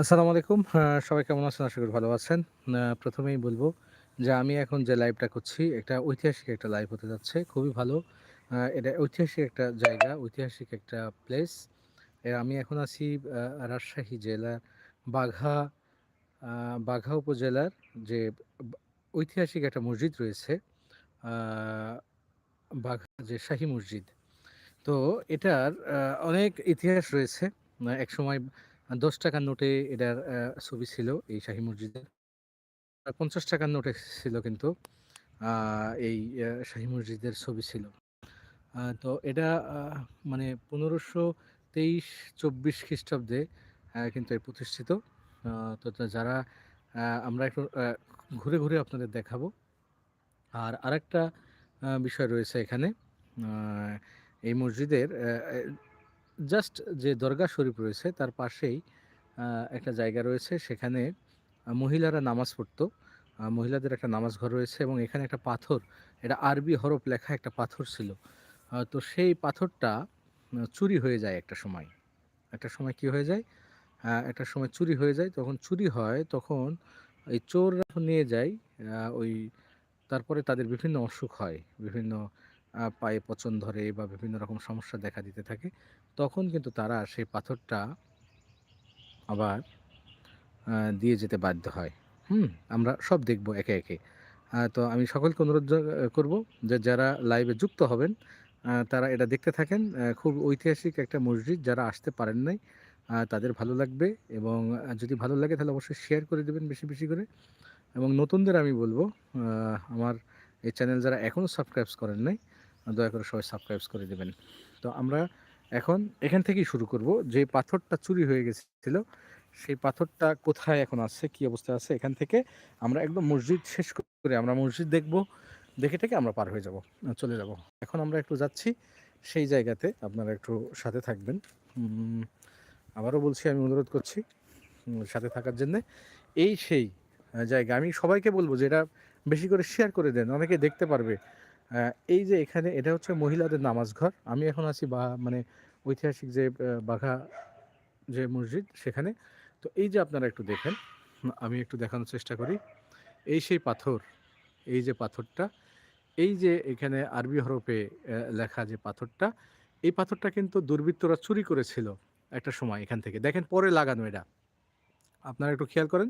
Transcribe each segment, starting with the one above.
আসসালামু আলাইকুম। সবাই কেমন আছেন? আশা করি ভালো আছেন। প্রথমেই বলব যে আমি এখন যে লাইভটা করছি, একটা ঐতিহাসিক একটা লাইভ হতে যাচ্ছে, খুবই ভালো। এটা ঐতিহাসিক একটা জায়গা, ঐতিহাসিক একটা প্লেস আমি এখন আছি রাজশাহী জেলার বাঘা বাঘা উপজেলার যে ঐতিহাসিক একটা মসজিদ রয়েছে বাঘা যে শাহী মসজিদ। তো এটার অনেক ইতিহাস রয়েছে। এক সময় দশ টাকার নোটে এটার ছবি ছিল এই শাহী মসজিদের। আর পঞ্চাশ টাকার নোটে ছিল কিন্তু এই শাহী মসজিদের ছবি ছিল। তো এটা মানে পনেরোশো তেইশ, চব্বিশ খ্রিস্টাব্দে কিন্তু এ প্রতিষ্ঠিত। তো যারা আমরা একটু ঘুরে ঘুরে আপনাদের দেখাবো। আর আরেকটা বিষয় রয়েছে এখানে এই মসজিদের জাস্ট যে দরগা শরীফ রয়েছে, তার পাশেই একটা জায়গা রয়েছে। সেখানে মহিলারা নামাজ পড়তো। মহিলাদের একটা নামাজ ঘর রয়েছে এবং এখানে একটা পাথর, এটা আরবি হরফ লেখা একটা পাথর ছিল। তো সেই পাথরটা চুরি হয়ে যায় একটা সময়। একটা সময় কি হয়ে যায়? একটা সময় চুরি হয়ে যায়। তখন চুরি হয়, তখন এই চোররা নিয়ে যায় ওই তারপরে তাদের বিভিন্ন অসুখ হয়। বিভিন্ন পায়ে পচন ধরে বা বিভিন্ন রকম সমস্যা দেখা দিতে থাকে। তখন কিন্তু তারা সেই পাথরটা আবার দিয়ে যেতে বাধ্য হয়। হুম, আমরা সব দেখব একে একে। তো আমি সকলকে অনুরোধ করব যে যারা লাইভে যুক্ত হবেন তারা এটা দেখতে থাকেন। খুব ঐতিহাসিক একটা মসজিদ, যারা আসতে পারেন নাই তাদের ভালো লাগবে এবং যদি ভালো লাগে তাহলে অবশ্যই শেয়ার করে দেবেন বেশি বেশি করে। এবং নতুনদের আমি বলব আমার এই চ্যানেল যারা এখনও সাবস্ক্রাইব করেন নাই, দয়া করে সবাই সাবস্ক্রাইব করে দেবেন। তো আমরা এখন এখান থেকেই শুরু করব। যে পাথরটা চুরি হয়ে গেছিল, সেই পাথরটা কোথায় এখন আছে, কি অবস্থায় আছে, এখান থেকে আমরা একদম মসজিদ শেষ করে আমরা মসজিদ দেখব। দেখে থেকে আমরা পার হয়ে যাব, চলে যাব। এখন আমরা একটু যাচ্ছি, সেই জায়গাতে আপনারা একটু সাথে থাকবেন। আবারও বলছি, আমি অনুরোধ করছি সাথে থাকার জন্যে। এই সেই জায়গা, আমি সবাইকে বলব যে এটা বেশি করে শেয়ার করে দেন, অনেকে দেখতে পারবে। এই যে এখানে এটা হচ্ছে মহিলাদের নামাজ ঘর। আমি এখন আছি বা মানে ঐতিহাসিক যে বাঘা যে মসজিদ সেখানে। তো এই যে আপনারা একটু দেখেন, আমি একটু দেখানোর চেষ্টা করি। এই সেই পাথর, এই যে পাথরটা, এই যে এখানে আরবি হরফে লেখা যে পাথরটা, এই পাথরটা কিন্তু দুর্বৃত্তরা চুরি করেছিল একটা সময় এখান থেকে। দেখেন পরে লাগানো এটা। আপনারা একটু খেয়াল করেন।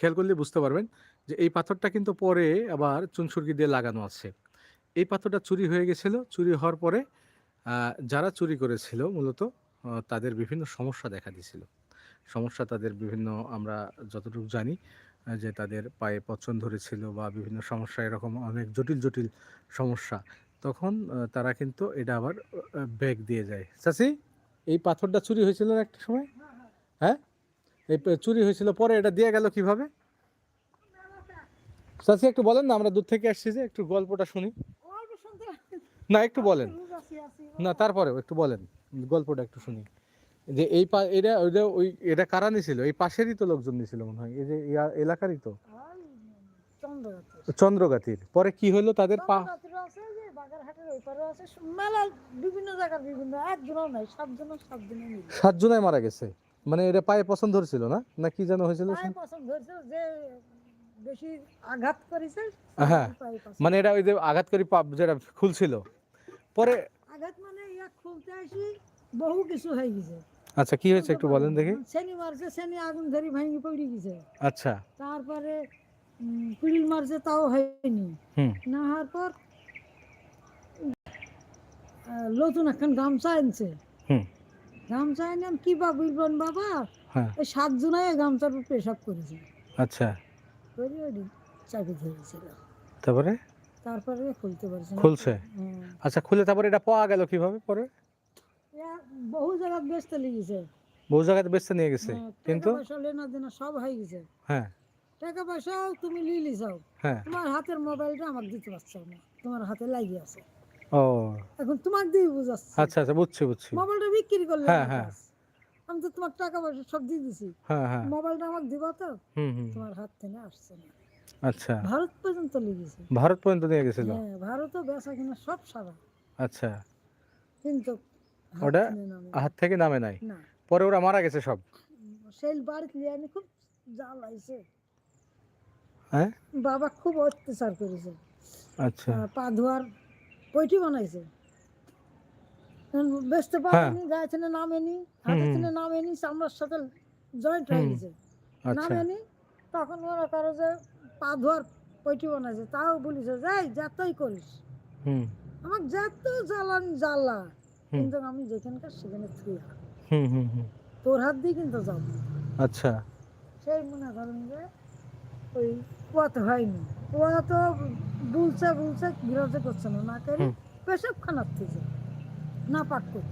খেয়াল করলে বুঝতে পারবেন যে এই পাথরটা কিন্তু পরে আবার চুনসুরকি দিয়ে লাগানো আছে। এই পাথরটা চুরি হয়ে গেছিল। চুরি হওয়ার পরে যারা চুরি করেছিল মূলত তাদের বিভিন্ন সমস্যা দেখা দিয়েছিল। সমস্যা তাদের বিভিন্ন, আমরা যতটুকু জানি যে তাদের পায়ে পচন ধরেছিল বা বিভিন্ন সমস্যা, এরকম অনেক জটিল জটিল সমস্যা। তখন তারা কিন্তু এটা আবার ব্যাগ দিয়ে যায়। চাচি, এই পাথরটা চুরি হয়েছিল একটা সময়? হ্যাঁ? এই চুরি হয়েছিল পরে এটা দিয়ে গেল কীভাবে? চাচি, একটু বলেন না, আমরা দূর থেকে আসছি যে, একটু গল্পটা শুনি। না একটু বলেন। না তারপরেও একটু বলেন। গল্পটা একটু শুনি। যে এই পা এটা ওইটা ওই এটা কারা নিছিল? এই পাশেরই তো লোকজন নিছিল মনে হয়। এই যে এলাকারই তো। চন্দ্রগাতির। পরে কি হলো তাদের পা? সাতজনায় মারা গেছে। মানে এটা পায়ে পছন্দ ধরছিল না? না কি যেন হয়েছিল? পছন্দ ধরছে যে বেশি আঘাত করেছে হ্যাঁ, মানে এটা ওই যে আঘাত করে পা যেটা খুলছিল। পরে আঘাত মানে ইয়া খুলতে আসি বহু কিছু হয়ে গেছে। আচ্ছা কি হয়েছে একটু বলেন দেখি। শনি মারছে শনি আগুন ধরে ভাঙি পড়ে গেছে। আচ্ছা। তারপরে মারছে তাও হয়নি হুম। না হওয়ার পর নতুন এখন গামছা আনছে। হুম। গামছা আনলাম কি বা বুঝবেন বাবা? হ্যাঁ। ওই সাত জনায় গামছার উপর পেশাব করেছে আচ্ছা। করে ওই চাকরি ধরেছিল তারপরে? তারপরে খুলতে পারছে খুলছে। আচ্ছা খুলে তারপরে এটা পাওয়া গেল কীভাবে পরে? বহু জায়গা বেচতে লেগেছে বহু জায়গাতে বেচতে নিয়ে গেছে হ্যাঁ, কিন্তু? লেনা দেনা সব হয়ে গেছে। হ্যাঁ। টাকা পয়সাও তুমি লিলি যাও হ্যাঁ। তোমার হাতের মোবাইলটা আমাকে দিতে পারছ না। তোমার হাতে লাগিয়ে আছে। ও। এখন তোমাকে দিয়ে বুঝাচ্ছি। আচ্ছা আচ্ছা বুঝছি বুঝছি। মোবাইলটা বিক্রি করলে হ্যাঁ, আমার হ্যাঁ। আমি তো তোমার টাকা পয়সা সব দিয়ে দিছি। হ্যাঁ হ্যাঁ। মোবাইলটা আমাকে দিবা তো? হুম হুম। তোমার হাত থেকে আসছে না। আচ্ছা। ভারত পর্যন্ত লেগেছে ভারত পর্যন্ত নিয়ে গেছিল হ্যাঁ ভারতও বেচা কিনা সব সারা আচ্ছা। কিন্তু ওটা হাত থেকে নামে নাই? না। পরে ওরা মারা গেছে সব? সেই বাড়িতে নিয়ে আনি খুব জ্বালাইছে। হ্যাঁ? বাবা খুব অত্যাচার করেছে। আচ্ছা। পা ধোয়ার পৈটি বানাইছে। বেচতে হ্যাঁ। পারেনি গায়ে থেকে নামেনি হাতে। থেকে নামেনি চামড়ার সাথে জয়েন্ট হয়ে। গেছে। আচ্ছা। নামেনি তখন মনে করো যে পা ধোয়ার পৈটি বানাইছে তাও বলিছে যাই যতই করিস। হুম। আমার যত জ্বালান জ্বালা কিন্তু আমি যেখানকার সেখানে থুই হুম হুম হুম। তোর হাত দিয়ে কিন্তু যাব। আচ্ছা। সেই মনে করেন যে ওই কুয়াতে হয়নি। কুয়া তো বুলছে বুলছে বিরোধে করছে না। না করে পেশাব খানার থেকে না পাক করছে।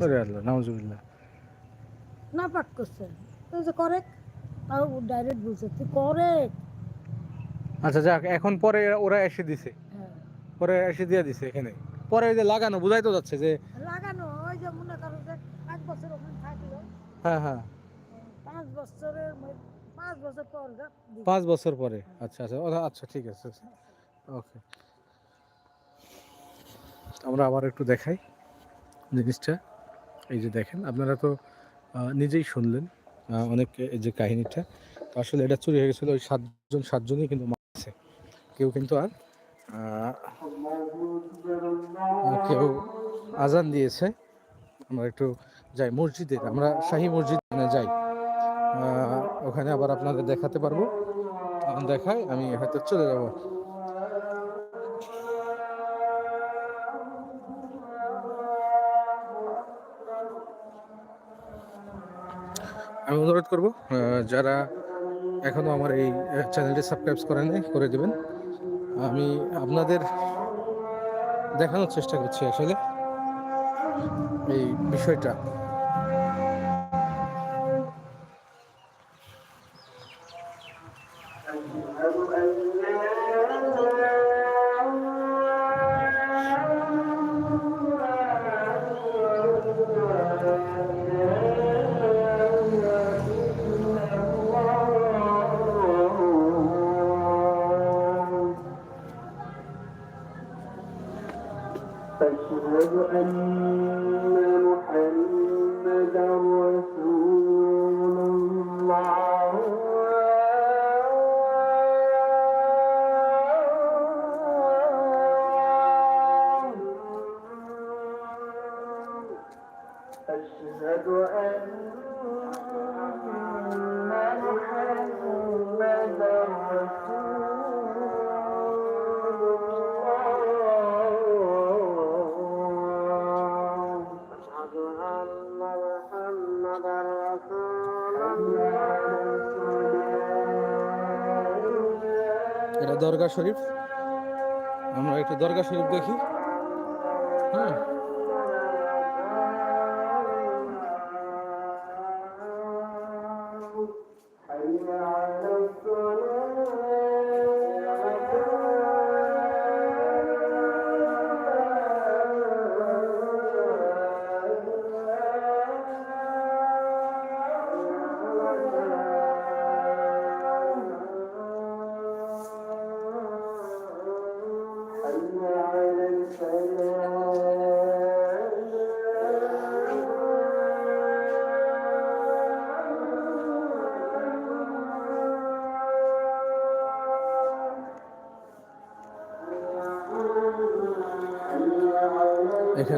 না পাক করছে। তো যে করে তাও ডাইরেক্ট বলছে তুই করে আচ্ছা যাক এখন পরে ওরা এসে দিছে। হ্যাঁ। পরে এসে দিয়ে দিছে এখানে। পরে ওই যে লাগানো বুঝাই তো যাচ্ছে যে লাগানো ওই যে মনে করো যে এক বছর ওখানে থাকল। হ্যাঁ হ্যাঁ। পাঁচ বছরের পাঁচ বছর পর পাঁচ বছর পরে। আচ্ছা আচ্ছা আচ্ছা ঠিক আছে ওকে। আমরা আবার একটু দেখাই জিনিসটা। এই যে দেখেন আপনারা তো নিজেই শুনলেন অনেক এই যে কাহিনীটা। আসলে এটা চুরি হয়ে গেছিল ওই সাতজন সাতজনই কিন্তু কেউ কিন্তু আর কেউ আজান দিয়েছে। আমরা একটু যাই মসজিদে আমরা শাহী মসজিদ যাই। ওখানে আবার আপনাদের দেখাতে পারব। দেখাই, আমি হয়তো চলে যাব। আমি অনুরোধ করব যারা এখনও আমার এই চ্যানেলটি সাবস্ক্রাইব করেন করে দেবেন। আমি আপনাদের দেখানোর চেষ্টা করছি আসলে এই বিষয়টা। এটা দরগা শরীফ। আমরা একটু দরগা শরীফ দেখি। হ্যাঁ।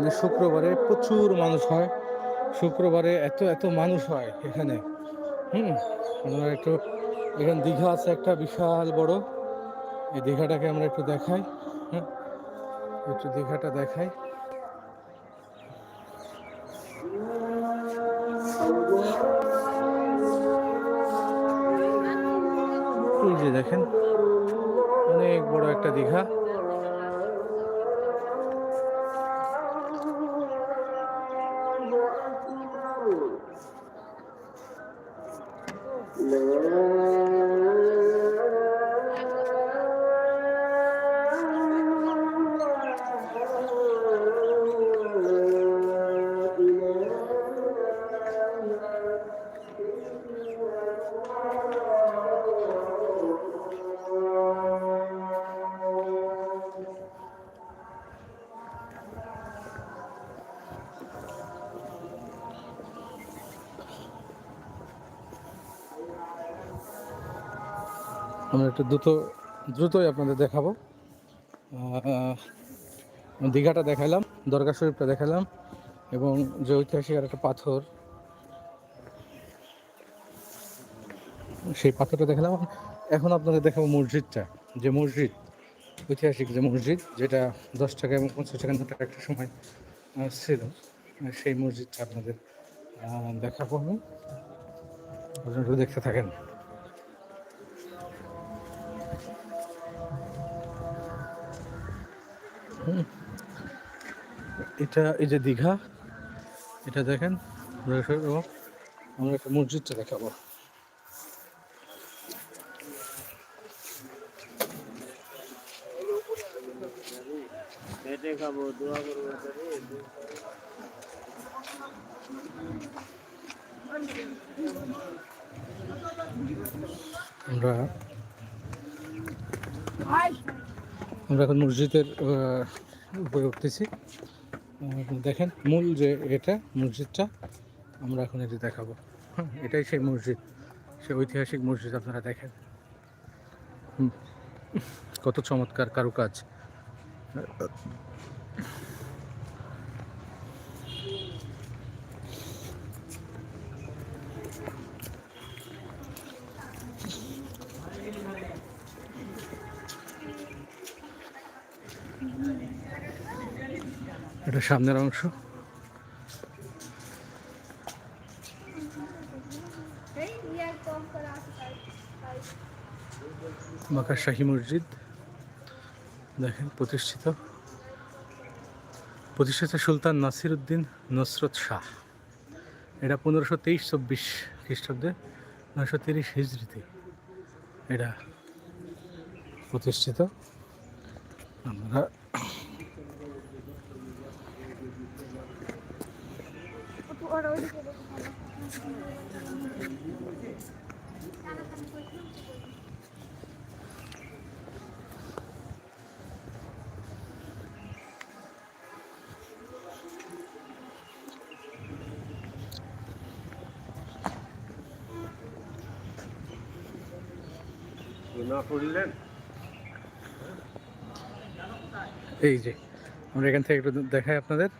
এখানে শুক্রবারে প্রচুর মানুষ হয়। শুক্রবারে এত এত মানুষ হয় এখানে। হুম, আমরা একটু, এখানে দীঘা আছে একটা বিশাল বড়। এই দীঘাটাকে আমরা একটু দেখাই হ্যাঁ একটু দীঘাটা দেখাই। যে দেখেন, অনেক বড় একটা দীঘা। একটু দ্রুত, দ্রুতই আপনাদের দেখাবো। দীঘাটা দেখালাম দরগা শরীফটা দেখালাম এবং যে ঐতিহাসিক আর একটা পাথর, সেই পাথরটা দেখালাম। এখন আপনাদের দেখাবো মসজিদটা, যে মসজিদ, ঐতিহাসিক যে মসজিদ, যেটা দশ টাকা এবং পঞ্চাশ টাকা নোটের একটা সময় ছিল, সেই মসজিদটা আপনাদের দেখাবো আমি। দেখতে থাকেন। এটা এই যে দীঘা এটা দেখেন আমরা একটা মসজিদটা দেখাবো। খাব আমরা আমরা এখন মসজিদের উপরে উঠতেছি। দেখেন মূল যে এটা মসজিদটা আমরা এখন এটি দেখাবো। হ্যাঁ, এটাই সেই মসজিদ সেই ঐতিহাসিক মসজিদ আপনারা দেখেন। কত চমৎকার কারুকাজ। সামনের অংশ। মাকা শাহী মসজিদ, দেখেন, প্রতিষ্ঠিত। প্রতিষ্ঠিত সুলতান নাসির উদ্দিন নসরত শাহ। এটা পনেরোশো তেইশ, চব্বিশ খ্রিস্টাব্দে, নয়শো তিরিশ হিজড়িতে এটা প্রতিষ্ঠিত। আমরা না করলেন এই যে আমরা এখান থেকে একটু দেখাই আপনাদের।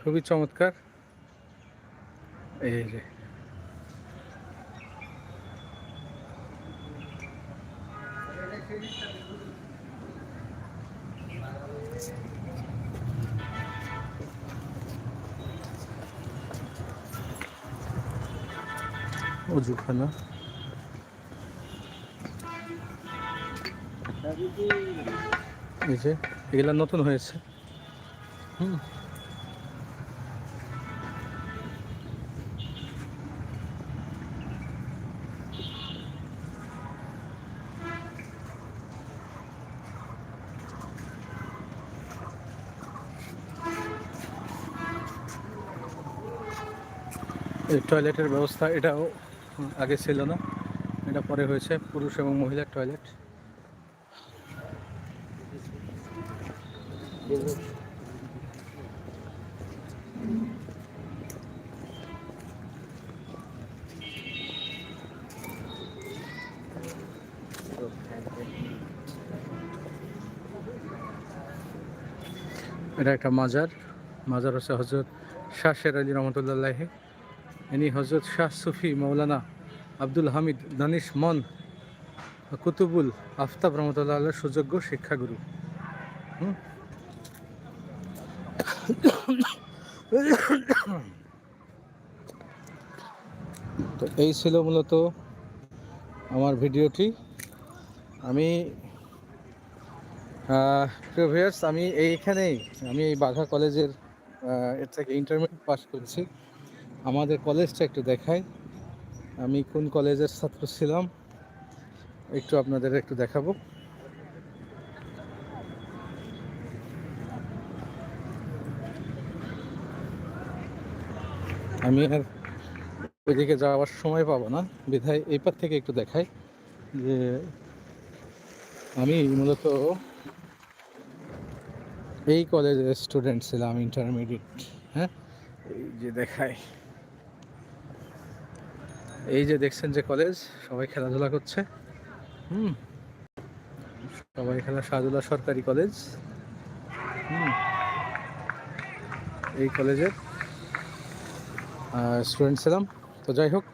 খুবই চমৎকার। এই যে। অজুখানা। এই যে এগুলা নতুন হয়েছে। হুম। টয়লেটের ব্যবস্থা, এটাও আগে ছিল না। এটা পরে হয়েছে, পুরুষ এবং মহিলার টয়লেট। এটা একটা মাজার। মাজার হচ্ছে হজরত শাহ শের আলী রহমতুল্লাহ ইনি হজরত শাহ সুফি মৌলানা আব্দুল হামিদ দানিশ মন কুতুবুল আফতাব রহমতুল্লাহ আল্লাহ সুযোগ্য শিক্ষাগুরু। তো এই ছিল মূলত আমার ভিডিওটি। আমি প্রিভিয়াস আমি এইখানেই, আমি এই বাঘা কলেজের এর থেকে ইন্টারমিডিয়েট পাস করেছি। আমাদের কলেজটা একটু দেখাই। আমি কোন কলেজের ছাত্র ছিলাম, একটু আপনাদের একটু দেখাবো। আমি আর ওইদিকে যাওয়ার সময় পাবো না। বিধায় এই পার থেকে একটু দেখাই যে আমি মূলত এই কলেজের স্টুডেন্ট ছিলাম ইন্টারমিডিয়েট হ্যাঁ? এই যে দেখাই। এই যে দেখছেন যে কলেজ সবাই খেলাধুলা করছে। হুম। সবাই এখানে শাহদুল্লাহ সরকারি কলেজ হুম। এই কলেজের স্টুডেন্ট ছিলাম। তো যাই হোক,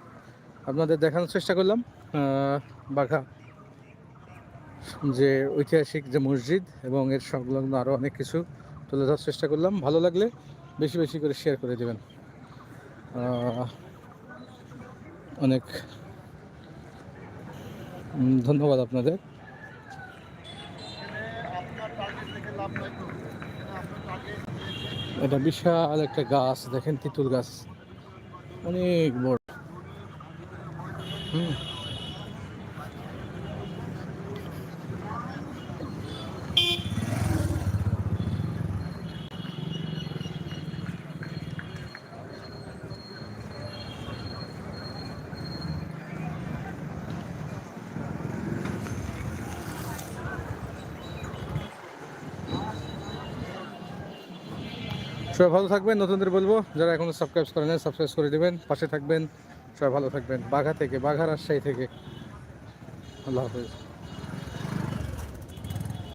আপনাদের দেখানোর চেষ্টা করলাম বাঘা। যে ঐতিহাসিক যে মসজিদ এবং এর সংলগ্ন আরও অনেক কিছু তুলে ধরার চেষ্টা করলাম। ভালো লাগলে বেশি বেশি করে শেয়ার করে দেবেন। অনেক ধন্যবাদ আপনাদের। এটা বিশাল একটা গাছ দেখেন তিতুল গাছ। অনেক বড়। হুম। সবাই ভালো থাকবেন, নতুনদের বলব, যারা এখনও সাবস্ক্রাইব করেন সাবস্ক্রাইব করে দেবেন, পাশে থাকবেন, সবাই ভালো থাকবেন, বাঘা থেকে, বাঘা রাজশাহী থেকে। আল্লাহ হাফেজ।